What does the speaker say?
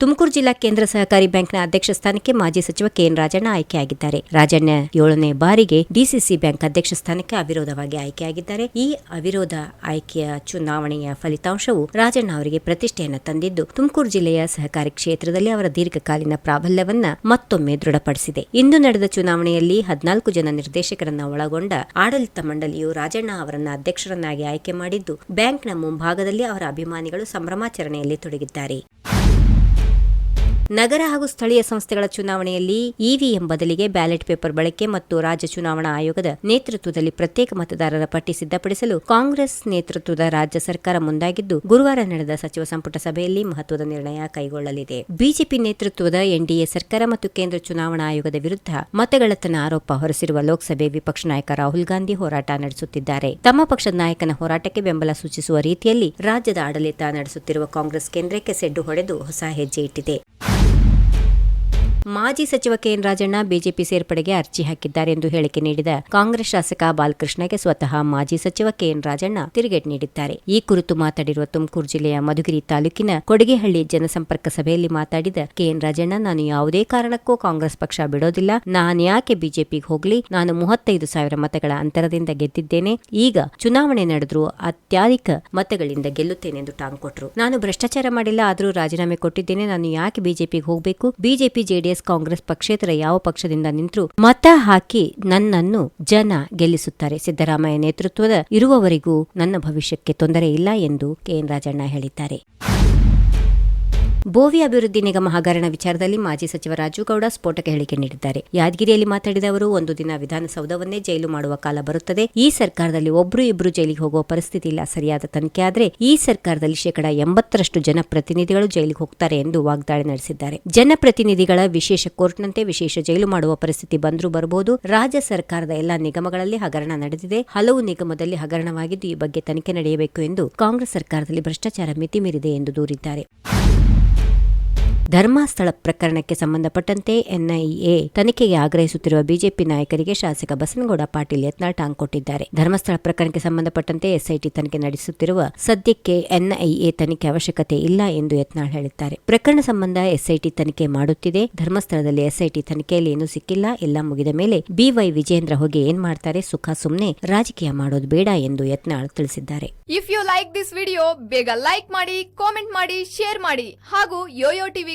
ತುಮಕೂರು ಜಿಲ್ಲಾ ಕೇಂದ್ರ ಸಹಕಾರಿ ಬ್ಯಾಂಕ್ನ ಅಧ್ಯಕ್ಷ ಸ್ಥಾನಕ್ಕೆ ಮಾಜಿ ಸಚಿವ ಕೆಎನ್ ರಾಜಣ್ಣ ಆಯ್ಕೆಯಾಗಿದ್ದಾರೆ. ರಾಜಣ್ಣ ಏಳನೇ ಬಾರಿಗೆ ಡಿಸಿಸಿ ಬ್ಯಾಂಕ್ ಅಧ್ಯಕ್ಷ ಸ್ಥಾನಕ್ಕೆ ಅವಿರೋಧವಾಗಿ ಆಯ್ಕೆಯಾಗಿದ್ದಾರೆ. ಈ ಅವಿರೋಧ ಆಯ್ಕೆಯ ಚುನಾವಣೆಯ ಫಲಿತಾಂಶವು ರಾಜಣ್ಣ ಅವರಿಗೆ ಪ್ರತಿಷ್ಠೆಯನ್ನು ತಂದಿದ್ದು, ತುಮಕೂರು ಜಿಲ್ಲೆಯ ಸಹಕಾರಿ ಕ್ಷೇತ್ರದಲ್ಲಿ ಅವರ ದೀರ್ಘಕಾಲೀನ ಪ್ರಾಬಲ್ಯವನ್ನ ಮತ್ತೊಮ್ಮೆ ದೃಢಪಡಿಸಿದೆ. ಇಂದು ನಡೆದ ಚುನಾವಣೆಯಲ್ಲಿ ಹದಿನಾಲ್ಕು ಜನ ನಿರ್ದೇಶಕರನ್ನ ಒಳಗೊಂಡ ಆಡಳಿತ ಮಂಡಳಿಯು ರಾಜಣ್ಣ ಅವರನ್ನ ಅಧ್ಯಕ್ಷರನ್ನಾಗಿ ಆಯ್ಕೆ ಮಾಡಿದ್ದು, ಬ್ಯಾಂಕ್ನ ಮುಂಭಾಗದಲ್ಲಿ ಅವರ ಅಭಿಮಾನಿಗಳು ಸಂಭ್ರಮಾಚರಣೆಯಲ್ಲಿ ತೊಡಗಿದ್ದಾರೆ. ನಗರ ಹಾಗೂ ಸ್ಥಳೀಯ ಸಂಸ್ಥೆಗಳ ಚುನಾವಣೆಯಲ್ಲಿ ಇವಿಎಂ ಬದಲಿಗೆ ಬ್ಯಾಲೆಟ್ ಪೇಪರ್ ಬಳಕೆ ಮತ್ತು ರಾಜ್ಯ ಚುನಾವಣಾ ಆಯೋಗದ ನೇತೃತ್ವದಲ್ಲಿ ಪ್ರತ್ಯೇಕ ಮತದಾರರ ಪಟ್ಟಿ ಸಿದ್ಧಪಡಿಸಲು ಕಾಂಗ್ರೆಸ್ ನೇತೃತ್ವದ ರಾಜ್ಯ ಸರ್ಕಾರ ಮುಂದಾಗಿದ್ದು, ಗುರುವಾರ ನಡೆದ ಸಚಿವ ಸಂಪುಟ ಸಭೆಯಲ್ಲಿ ಮಹತ್ವದ ನಿರ್ಣಯ ಕೈಗೊಳ್ಳಲಿದೆ. ಬಿಜೆಪಿ ನೇತೃತ್ವದ ಎನ್ಡಿಎ ಸರ್ಕಾರ ಮತ್ತು ಕೇಂದ್ರ ಚುನಾವಣಾ ಆಯೋಗದ ವಿರುದ್ಧ ಮತಗಳತನ ಆರೋಪ ಹೊರಸಿರುವ ಲೋಕಸಭೆ ವಿಪಕ್ಷ ನಾಯಕ ರಾಹುಲ್ ಗಾಂಧಿ ಹೋರಾಟ ನಡೆಸುತ್ತಿದ್ದಾರೆ. ತಮ್ಮ ಪಕ್ಷದ ನಾಯಕನ ಹೋರಾಟಕ್ಕೆ ಬೆಂಬಲ ಸೂಚಿಸುವ ರೀತಿಯಲ್ಲಿ ರಾಜ್ಯದ ಆಡಳಿತ ನಡೆಸುತ್ತಿರುವ ಕಾಂಗ್ರೆಸ್ ಕೇಂದ್ರಕ್ಕೆ ಸೆಡ್ಡು ಹೊಡೆದು ಹೊಸ ಹೆಜ್ಜೆ ಇಟ್ಟಿದೆ. ಮಾಜಿ ಸಚಿವ ಕೆಎನ್ ರಾಜಣ್ಣ ಬಿಜೆಪಿ ಸೇರ್ಪಡೆಗೆ ಅರ್ಜಿ ಹಾಕಿದ್ದಾರೆ ಎಂದು ಹೇಳಿಕೆ ನೀಡಿದ ಕಾಂಗ್ರೆಸ್ ಶಾಸಕ ಬಾಲಕೃಷ್ಣಗೆ ಸ್ವತಃ ಮಾಜಿ ಸಚಿವ ಕೆಎನ್ ರಾಜಣ್ಣ ತಿರುಗೇಟ್ ನೀಡಿದ್ದಾರೆ. ಈ ಕುರಿತು ಮಾತಾಡಿರುವ ತುಮಕೂರು ಜಿಲ್ಲೆಯ ಮಧುಗಿರಿ ತಾಲೂಕಿನ ಕೊಡಗೆಹಳ್ಳಿ ಜನಸಂಪರ್ಕ ಸಭೆಯಲ್ಲಿ ಮಾತಾಡಿದ ಕೆಎನ್ ರಾಜಣ್ಣ, ನಾನು ಯಾವುದೇ ಕಾರಣಕ್ಕೂ ಕಾಂಗ್ರೆಸ್ ಪಕ್ಷ ಬಿಡೋದಿಲ್ಲ. ನಾನ್ಯಾಕೆ ಬಿಜೆಪಿಗೆ ಹೋಗ್ಲಿ? ನಾನು ಮೂವತ್ತೈದು ಸಾವಿರ ಮತಗಳ ಅಂತರದಿಂದ ಗೆದ್ದಿದ್ದೇನೆ. ಈಗ ಚುನಾವಣೆ ನಡೆದ್ರು ಅತ್ಯಾಧಿಕ ಮತಗಳಿಂದ ಗೆಲ್ಲುತ್ತೇನೆ ಎಂದು ಟಾಂಗ್ ಕೊಟ್ಟರು ನಾನು ಭ್ರಷ್ಟಾಚಾರ ಮಾಡಿಲ್ಲ, ಆದರೂ ರಾಜೀನಾಮೆ ಕೊಟ್ಟಿದ್ದೇನೆ. ನಾನು ಯಾಕೆ ಬಿಜೆಪಿಗೆ ಹೋಗಬೇಕು? ಬಿಜೆಪಿ ಜೆಡಿಎಸ್ ಕಾಂಗ್ರೆಸ್ ಪಕ್ಷೇತರ ಯಾವ ಪಕ್ಷದಿಂದ ನಿಂತರೂ ಮತ ಹಾಕಿ ನನ್ನನ್ನು ಜನ ಗೆಲ್ಲಿಸುತ್ತಾರೆ. ಸಿದ್ದರಾಮಯ್ಯ ನೇತೃತ್ವದ ಇರುವವರೆಗೂ ನನ್ನ ಭವಿಷ್ಯಕ್ಕೆ ತೊಂದರೆ ಇಲ್ಲ ಎಂದು ಕೆಎನ್ ರಾಜಣ್ಣ ಹೇಳಿದ್ದಾರೆ. ಬೋವಿ ಅಭಿವೃದ್ಧಿ ನಿಗಮ ಹಗರಣ ವಿಚಾರದಲ್ಲಿ ಮಾಜಿ ಸಚಿವ ರಾಜುಗೌಡ ಸ್ಫೋಟಕ ಹೇಳಿಕೆ ನೀಡಿದ್ದಾರೆ. ಯಾದಗಿರಿಯಲ್ಲಿ ಮಾತನಾಡಿದ ಅವರು, ಒಂದು ದಿನ ವಿಧಾನಸೌಧವನ್ನೇ ಜೈಲು ಮಾಡುವ ಕಾಲ ಬರುತ್ತದೆ. ಈ ಸರ್ಕಾರದಲ್ಲಿ ಒಬ್ರು ಇಬ್ರು ಜೈಲಿಗೆ ಹೋಗುವ ಪರಿಸ್ಥಿತಿ ಇಲ್ಲ. ಸರಿಯಾದ ತನಿಖೆ ಆದರೆ ಈ ಸರ್ಕಾರದಲ್ಲಿ ಶೇಕಡಾ ಎಂಬತ್ತರಷ್ಟು ಜನಪ್ರತಿನಿಧಿಗಳು ಜೈಲಿಗೆ ಹೋಗ್ತಾರೆ ಎಂದು ವಾಗ್ದಾಳಿ ನಡೆಸಿದ್ದಾರೆ. ಜನಪ್ರತಿನಿಧಿಗಳ ವಿಶೇಷ ಕೋರ್ಟ್ನಂತೆ ವಿಶೇಷ ಜೈಲು ಮಾಡುವ ಪರಿಸ್ಥಿತಿ ಬಂದರೂ ಬರಬಹುದು ರಾಜ್ಯ ಸರ್ಕಾರದ ಎಲ್ಲಾ ನಿಗಮಗಳಲ್ಲಿ ಹಗರಣ ನಡೆದಿದೆ. ಹಲವು ನಿಗಮದಲ್ಲಿ ಹಗರಣವಾಗಿದ್ದು ಈ ಬಗ್ಗೆ ತನಿಖೆ ನಡೆಯಬೇಕು ಎಂದು ಕಾಂಗ್ರೆಸ್ ಸರ್ಕಾರದಲ್ಲಿ ಭ್ರಷ್ಟಾಚಾರ ಮಿತಿ ಮೀರಿದೆ ಎಂದು ದೂರಿದ್ದಾರೆ. ಧರ್ಮಸ್ಥಳ ಪ್ರಕರಣಕ್ಕೆ ಸಂಬಂಧಪಟ್ಟಂತೆ ಎನ್ಐಎ ತನಿಖೆಗೆ ಆಗ್ರಹಿಸುತ್ತಿರುವ ಬಿಜೆಪಿ ನಾಯಕರಿಗೆ ಶಾಸಕ ಬಸನಗೌಡ ಪಾಟೀಲ್ ಯತ್ನಾಳ್ ಟಾಂಗ್ ಕೊಟ್ಟಿದ್ದಾರೆ. ಧರ್ಮಸ್ಥಳ ಪ್ರಕರಣಕ್ಕೆ ಸಂಬಂಧಪಟ್ಟಂತೆ ಎಸ್ಐಟಿ ತನಿಖೆ ನಡೆಸುತ್ತಿರುವ ಸದ್ಯಕ್ಕೆ ಎನ್ಐಎ ತನಿಖೆ ಅವಶ್ಯಕತೆ ಇಲ್ಲ ಎಂದು ಯತ್ನಾಳ್ ಹೇಳಿದ್ದಾರೆ. ಪ್ರಕರಣ ಸಂಬಂಧ ಎಸ್ಐಟಿ ತನಿಖೆ ಮಾಡುತ್ತಿದೆ. ಧರ್ಮಸ್ಥಳದಲ್ಲಿ ಎಸ್ಐಟಿ ತನಿಖೆಯಲ್ಲಿ ಏನೂ ಸಿಕ್ಕಿಲ್ಲ. ಎಲ್ಲ ಮುಗಿದ ಮೇಲೆ ಬಿವೈ ವಿಜೇಂದ್ರ ಹೋಗಿ ಏನ್ ಮಾಡ್ತಾರೆ? ಸುಖ ಸುಮ್ನೆ ರಾಜಕೀಯ ಮಾಡೋದು ಬೇಡ ಎಂದು ಯತ್ನಾಳ್ ತಿಳಿಸಿದ್ದಾರೆ. If you like this video ಬೇಗ ಲೈಕ್ ಮಾಡಿ ಕಾಮೆಂಟ್ ಮಾಡಿ ಶೇರ್ ಮಾಡಿ ಹಾಗೂ ಯೋಯೋ ಟಿವಿ